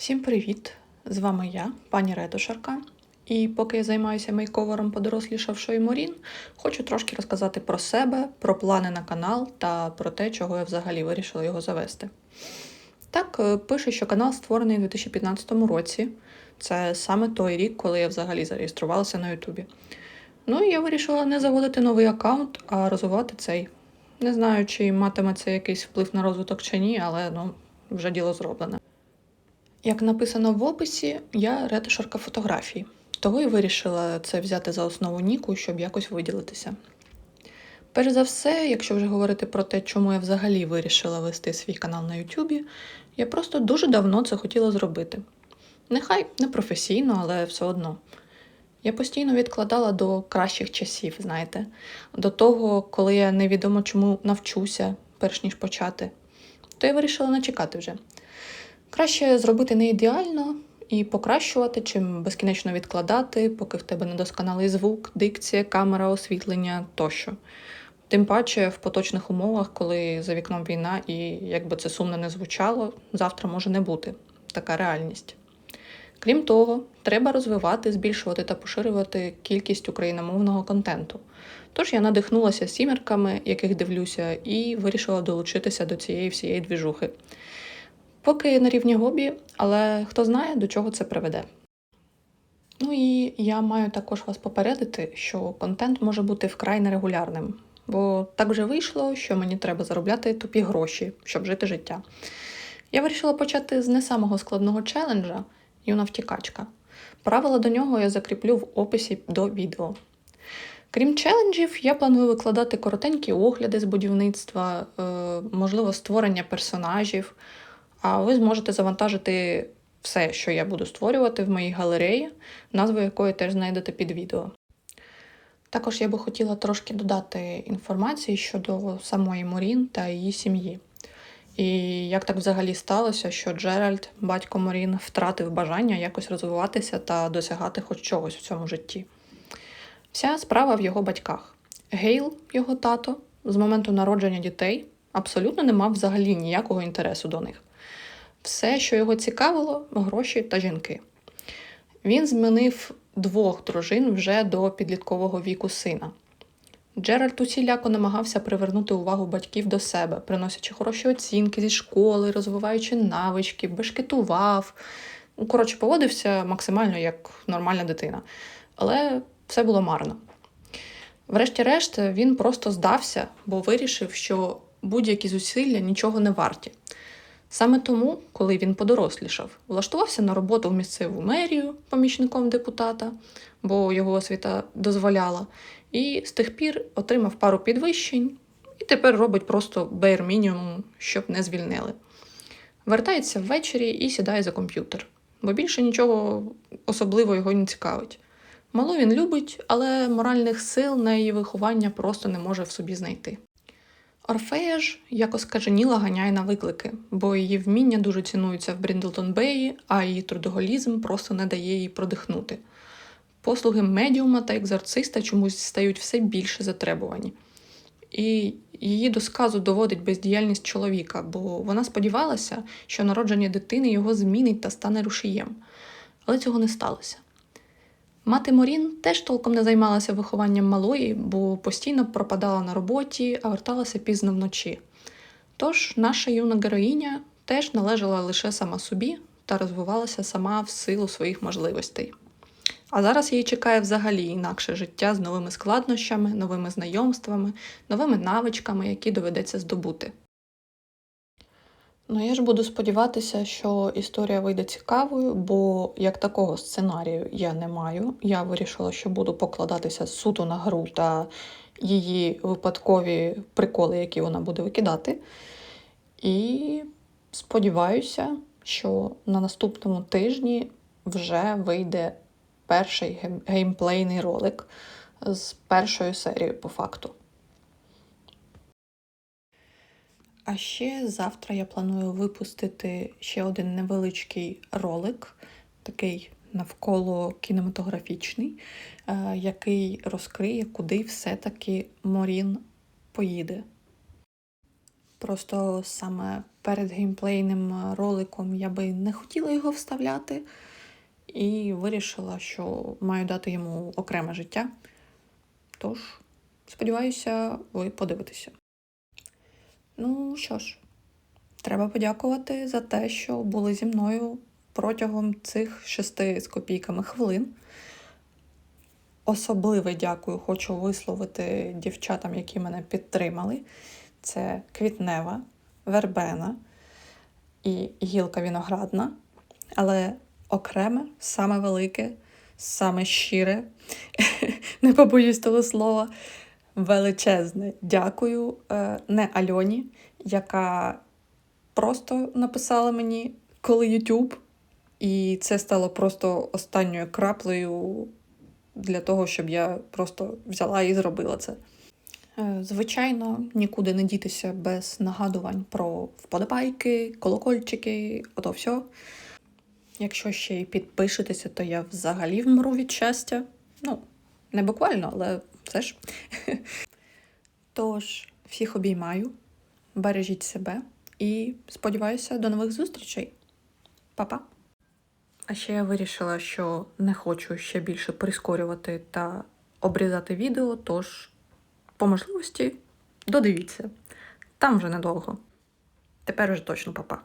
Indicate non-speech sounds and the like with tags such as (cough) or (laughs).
Всім привіт! З вами я, пані Ретушарка. І поки я займаюся мейковером подорослішавшої Морін, хочу трошки розказати про себе, про плани на канал та про те, чого я взагалі вирішила його завести. Так, е, пише, що канал створений у 2015 році. Це саме той рік, коли я взагалі зареєструвалася на Ютубі. Ну і я вирішила не заводити новий аккаунт, а розвивати цей. Не знаю, чи матиме це якийсь вплив на розвиток чи ні, але ну, вже діло зроблене. Як написано в описі, я ретушерка фотографій, того і вирішила це взяти за основу Ніку, щоб якось виділитися. Перш за все, якщо вже говорити про те, чому я взагалі вирішила вести свій канал на Ютубі, я просто дуже давно це хотіла зробити. Нехай не професійно, але все одно. Я постійно відкладала до кращих часів, знаєте, до того, коли я невідомо чому навчуся, перш ніж почати, то я вирішила не чекати вже. Краще зробити не ідеально і покращувати, чим безкінечно відкладати, поки в тебе недосконалий звук, дикція, камера, освітлення тощо. Тим паче в поточних умовах, коли за вікном війна, і якби це сумно не звучало, завтра може не бути така реальність. Крім того, треба розвивати, збільшувати та поширювати кількість україномовного контенту. Тож я надихнулася сімерками, яких дивлюся, і вирішила долучитися до цієї всієї двіжухи. Поки на рівні хобі, але хто знає, до чого це приведе. Ну і я маю також вас попередити, що контент може бути вкрай нерегулярним, бо так вже вийшло, що мені треба заробляти тупі гроші, щоб жити життя. Я вирішила почати з не самого складного челенджа юна втікачка. Правила до нього я закріплю в описі до відео. Крім челенджів, я планую викладати коротенькі огляди з будівництва, е, можливо, створення персонажів. А ви зможете завантажити все, що я буду створювати в моїй галереї, назву якої теж знайдете під відео. Також я би хотіла трошки додати інформації щодо самої Морін та її сім'ї. І як так взагалі сталося, що Джеральд, батько Морін, втратив бажання якось розвиватися та досягати хоч чогось в цьому житті. Вся справа в його батьках. Гейл, його тато, з моменту народження дітей, абсолютно не мав взагалі ніякого інтересу до них. Все, що його цікавило, гроші та жінки. Він змінив двох дружин вже до підліткового віку сина. Джеральд усіляко намагався привернути увагу батьків до себе, приносячи хороші оцінки зі школи, розвиваючи навички, бешкетував. Ну, Коротше, поводився максимально як нормальна дитина. Але все було марно. Врешті-решт, він просто здався, бо вирішив, що будь-які зусилля нічого не варті. Саме тому, коли він подорослішав, влаштувався на роботу в місцеву мерію помічником депутата, бо його освіта дозволяла, і з тих пір отримав пару підвищень і тепер робить просто бейр мінімум, щоб не звільнили. Вертається ввечері і сідає за комп'ютер, бо більше нічого особливо його не цікавить. Малу він любить, але моральних сил на її виховання просто не може в собі знайти. Орфея ж якось каженіла ганяє на виклики, бо її вміння дуже цінуються в Бріндлтон Беї, а її трудоголізм просто не дає їй продихнути. Послуги медіума та екзорциста чомусь стають все більше затребувані. І її до сказу доводить бездіяльність чоловіка, бо вона сподівалася, що народження дитини його змінить та стане рушієм. Але цього не сталося. Мати Морін теж толком не займалася вихованням малої, бо постійно пропадала на роботі, а верталася пізно вночі. Тож наша юна героїня теж належала лише сама собі та розвивалася сама в силу своїх можливостей. А зараз її чекає взагалі інакше життя з новими складнощами, новими знайомствами, новими навичками, які доведеться здобути. Ну, я ж буду сподіватися, що історія вийде цікавою, бо як такого сценарію я не маю. Я вирішила, що буду покладатися суто на гру та її випадкові приколи, які вона буде викидати. І сподіваюся, що на наступному тижні вже вийде перший геймплейний ролик з першою серією по факту. А ще завтра я планую випустити ще один невеличкий ролик, такий навколо кінематографічний, е, який розкриє, куди все-таки Морін поїде. Просто саме перед геймплейним роликом я би не хотіла його вставляти, і вирішила, що маю дати йому окреме життя. Тож, сподіваюся, ви подивитеся. Ну що ж, треба подякувати за те, що були зі мною протягом цих шести з копійками хвилин. Особливе дякую хочу висловити дівчатам, які мене підтримали. Це Квітнева, Вербена і Гілка Віноградна. Але окреме, саме велике, саме щире, (laughs) не побоюсь того слова, величезне дякую е, не Альоні, яка просто написала мені, коли YouTube, і це стало просто останньою краплею для того, щоб я просто взяла і зробила це. Е, Звичайно, нікуди не дітися без нагадувань про вподобайки, колокольчики, ото все. Якщо ще й підпишетеся, то я взагалі вмру від щастя. Ну, не буквально, але все ж. (laughs) Тож, всіх обіймаю, бережіть себе і сподіваюся до нових зустрічей. Па-па! А ще я вирішила, що не хочу ще більше прискорювати та обрізати відео, тож по можливості додивіться. Там вже недовго. Тепер вже точно па-па.